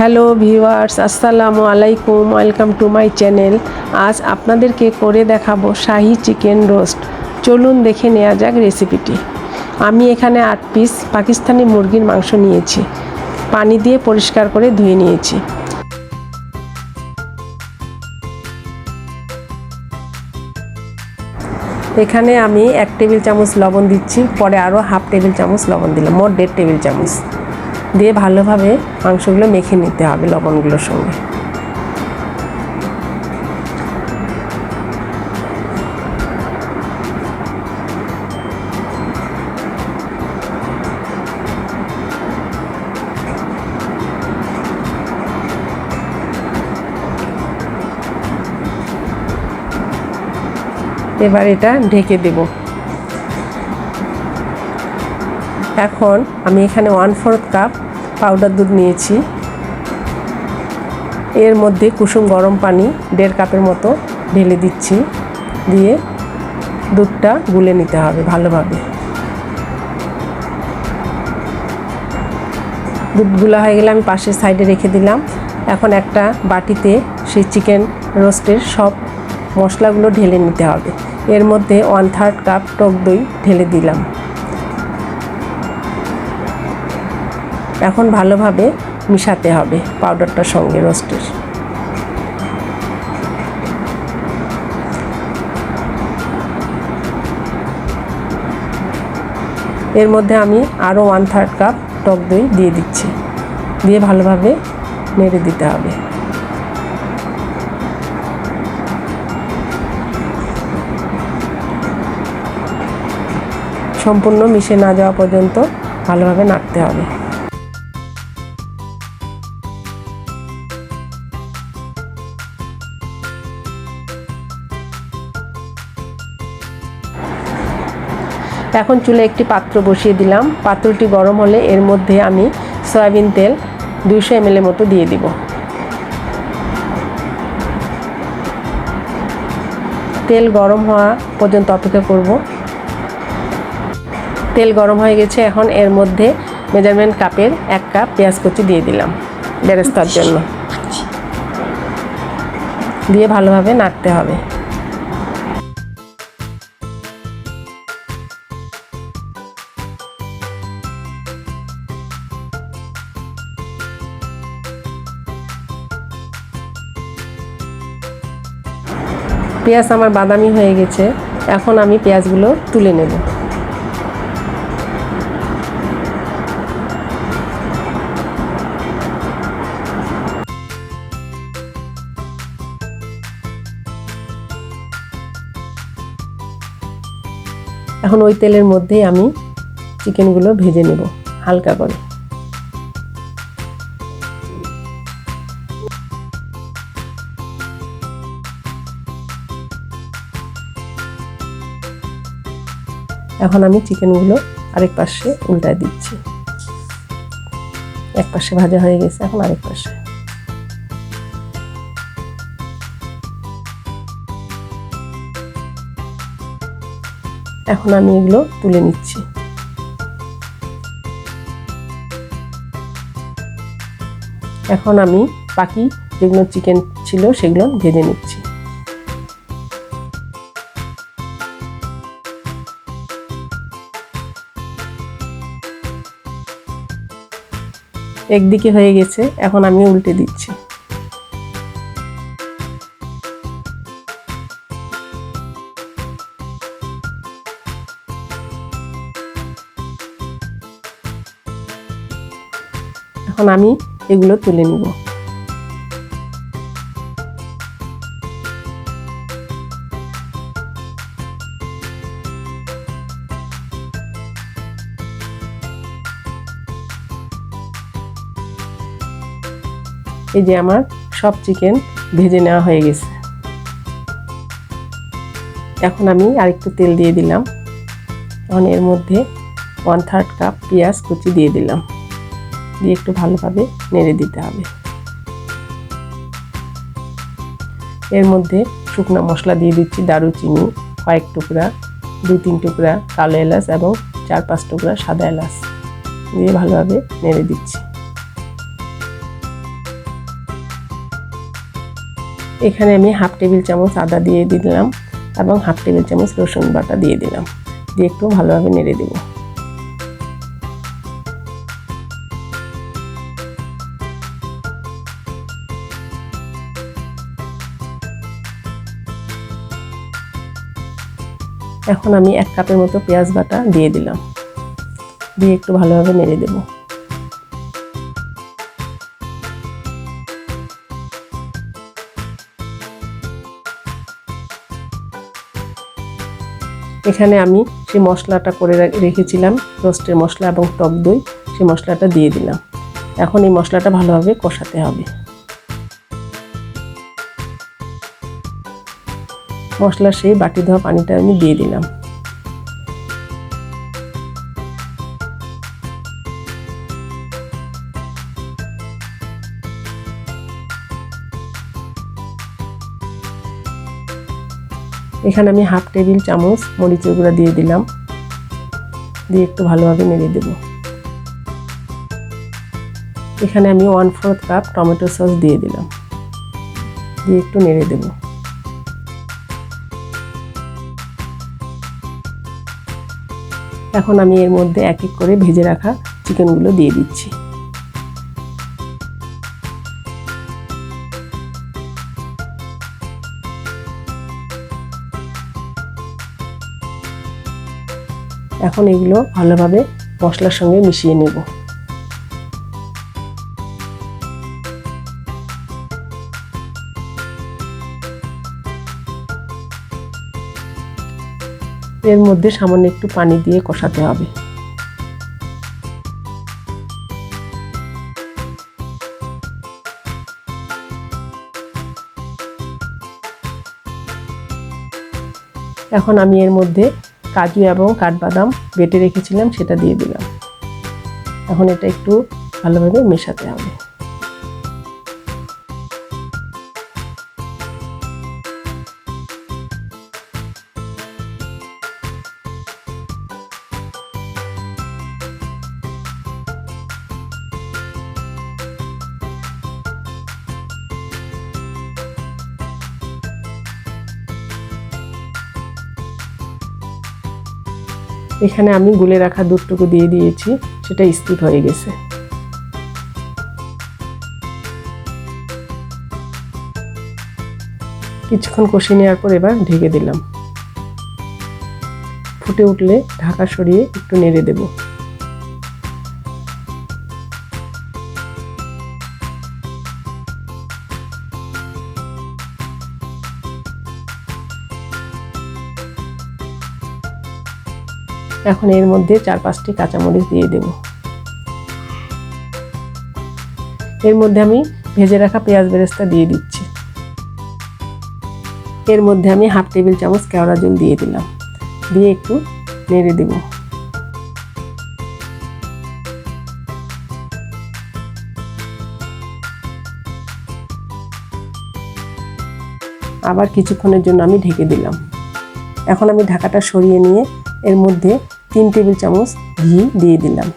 Hello viewers, আসসালামু আলাইকুম, welcome to my channel. আজ আপনাদেরকে করে দেখাবো শাহি চিকেন রোস্ট। চলুন দেখে নেওয়া যাক রেসিপিটি। আমি এখানে আট পিস পাকিস্তানি মুরগির মাংস নিয়েছি। পানি দিয়ে পরিষ্কার করে ধুয়ে নিয়েছি। এখানে আমি এক টেবিল চামচ লবণ দিচ্ছি, পরে আরও হাফ টেবিল চামচ লবণ দিলাম, মোট দেড় টেবিল চামচ। দিয়ে ভালোভাবে মাংসগুলো মেখে নিতে হবে লবণগুলোর সঙ্গে। এবার এটা ঢেকে দেব। এখন আমি এখানে ওয়ান ফোর্থ কাপ পাউডার দুধ নিয়েছি। এর মধ্যে কুসুম গরম পানি দেড় কাপের মতো ঢেলে দিচ্ছি। দিয়ে দুধটা গুলে নিতে হবে ভালোভাবে। দুধগুলা হয়ে গেলে আমি পাশের সাইডে রেখে দিলাম। এখন একটা বাটিতে সেই চিকেন রোস্টের সব মশলাগুলো ঢেলে নিতে হবে। এর মধ্যে ওয়ান থার্ড কাপ টক দই ঢেলে দিলাম। এখন ভালোভাবে মিশাতে হবে পাউডারটার সঙ্গে রোস্টের। এর মধ্যে আমি আরও ওয়ান থার্ড কাপ টক দই দিয়ে দিচ্ছি। দিয়ে ভালোভাবে নেড়ে দিতে হবে। সম্পূর্ণ মিশে না যাওয়া পর্যন্ত ভালোভাবে নাড়তে হবে। এখন চুলে একটি পাত্র বসিয়ে দিলাম। পাত্রটি গরম হলে এর মধ্যে আমি সয়াবিন তেল দুইশো এম মতো দিয়ে দিব। তেল গরম হওয়া পর্যন্ত অপেক্ষা করব। তেল গরম হয়ে গেছে, এখন এর মধ্যে মেজারমেন্ট কাপের এক কাপ পেঁয়াজ কুচি দিয়ে দিলাম বেরেস্তার জন্য। দিয়ে ভালোভাবে নাড়তে হবে। পেঁয়াজ আমার বাদামি হয়ে গেছে, এখন আমি পেঁয়াজগুলো তুলে নেব। এখন ওই তেলের মধ্যেই আমি চিকেনগুলো ভেজে নেব হালকা করে। এখন আমি চিকেনগুলো আরেক পাশে উল্টায় দিচ্ছি। এক পাশে ভাজা হয়ে গেছে, এখন আরেক পাশে। এখন আমি এগুলো তুলে নিচ্ছি। এখন আমি বাকি যেগুলো চিকেন ছিল সেগুলো ভেজে নিচ্ছি। একদিকে হয়ে গেছে এখন আমি উল্টে দিচ্ছি। এখন আমি এগুলো তুলে নিব। এই যে আমার সব চিকেন ভেজে নেওয়া হয়ে গেছে। এখন আমি আরেকটু তেল দিয়ে দিলাম। এখন এর মধ্যে ওয়ান থার্ড কাপ পেঁয়াজ কুচি দিয়ে দিলাম। দিয়ে একটু ভালোভাবে নেড়ে দিতে হবে। এর মধ্যে শুকনো মশলা দিয়ে দিচ্ছি দারুচিনি, কয়েক টুকরা, দুই তিন টুকরা কালো এলাচ এবং চার পাঁচ টুকরা সাদা এলাচ। দিয়ে ভালোভাবে নেড়ে দিচ্ছি। এখানে আমি হাফ টেবিল চামচ আদা দিয়ে দিলাম এবং হাফ টেবিল চামচ রসুন বাটা দিয়ে দিলাম। দিয়ে একটু ভালোভাবে নেড়ে দেবো। এখন আমি এক কাপের মতো পেঁয়াজ বাটা দিয়ে দিলাম। দিয়ে একটু ভালোভাবে নেড়ে দেব। এখানে আমি সেই মশলাটা করে রেখেছিলাম, রোস্টের মশলা এবং টক দই, সেই মশলাটা দিয়ে দিলাম। এখন এই মশলাটা ভালোভাবে কষাতে হবে। মশলা সেই বাটি ধোয়া পানিটা আমি দিয়ে দিলাম। এখানে আমি হাফ টেবিল চামচ মরিচের গুঁড়া দিয়ে দিলাম। দিয়ে একটু ভালোভাবে নেড়ে দেব। এখানে আমি one fourth cup tomato sauce দিয়ে দিলাম। দিয়ে একটু নেড়ে দেবো। এখন আমি এর মধ্যে এক এক করে ভেজে রাখা চিকেনগুলো দিয়ে দিচ্ছি। এখন এগুলো ভালোভাবে মশলার সঙ্গে মিশিয়ে নেব। এর মধ্যে সামান্য একটু পানি দিয়ে কষাতে হবে। এখন আমি এর মধ্যে কাজু এবং কাঠবাদাম বেটে রেখেছিলাম সেটা দিয়ে দিলাম। এখন এটা একটু ভালোভাবে মেশাতে হবে। এখানে আমি গুলে রাখা দুধটুকু দিয়ে দিয়েছি, সেটা স্কিপ হয়ে গেছে। কিছুক্ষণ কষিয়ে নেওয়ার পর এবার ঢেকে দিলাম। ফুটে উঠলে ঢাকা সরিয়ে একটু নেড়ে দেবো। এখন এর মধ্যে চার পাঁচটি কাঁচামরিচ দিয়ে দেব। এর মধ্যে আমি ভেজে রাখা পেঁয়াজ বেরেস্তা দিয়ে দিচ্ছি। এর মধ্যে আমি হাফ টেবিল চামচ কেওড়া জল দিয়ে দিলাম। দিয়ে একটু নেড়ে দেব। আবার কিছুক্ষণের জন্য আমি ঢেকে দিলাম। এখন আমি ঢাকাটা সরিয়ে নিয়ে এর মধ্যে তিন টেবিল চামচ ঘি দিয়ে দিলাম।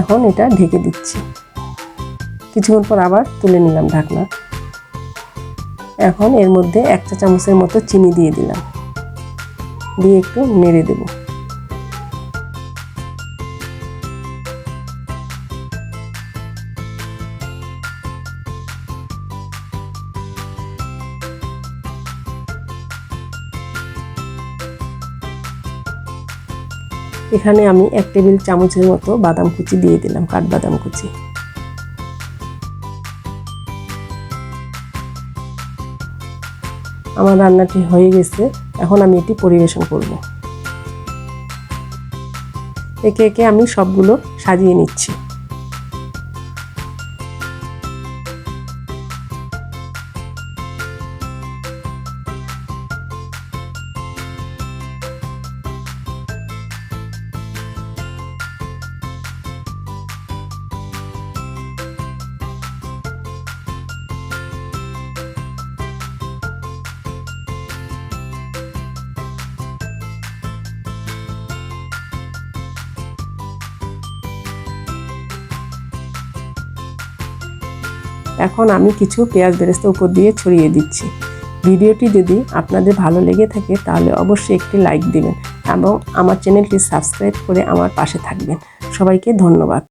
এখন এটা ঢেকে দিচ্ছি। কিছুক্ষণ পর আবার তুলে নিলাম ঢাকনা। এখন এর মধ্যে এক চা চামচের মতো চিনি দিয়ে দিলাম। দিয়ে একটু নেড়ে দেবো। এখানে আমি এক টেবিল চামচের মতো বাদাম কুচি দিয়ে দিলাম কাঠবাদাম কুচি। আমার রান্নাটি হয়ে গেছে, এখন আমি এটি পরিবেশন করব। একে একে আমি সবগুলো সাজিয়ে নিচ্ছি। এখন আমি কিছু পেঁয়াজ বেরেস্তা উপর দিয়ে ছড়িয়ে দিচ্ছি। ভিডিওটি যদি আপনাদের ভালো লেগে থাকে, তাহলে অবশ্যই একটি লাইক দিবেন এবং আমার চ্যানেলটি সাবস্ক্রাইব করে আমার পাশে থাকবেন। সবাইকে ধন্যবাদ।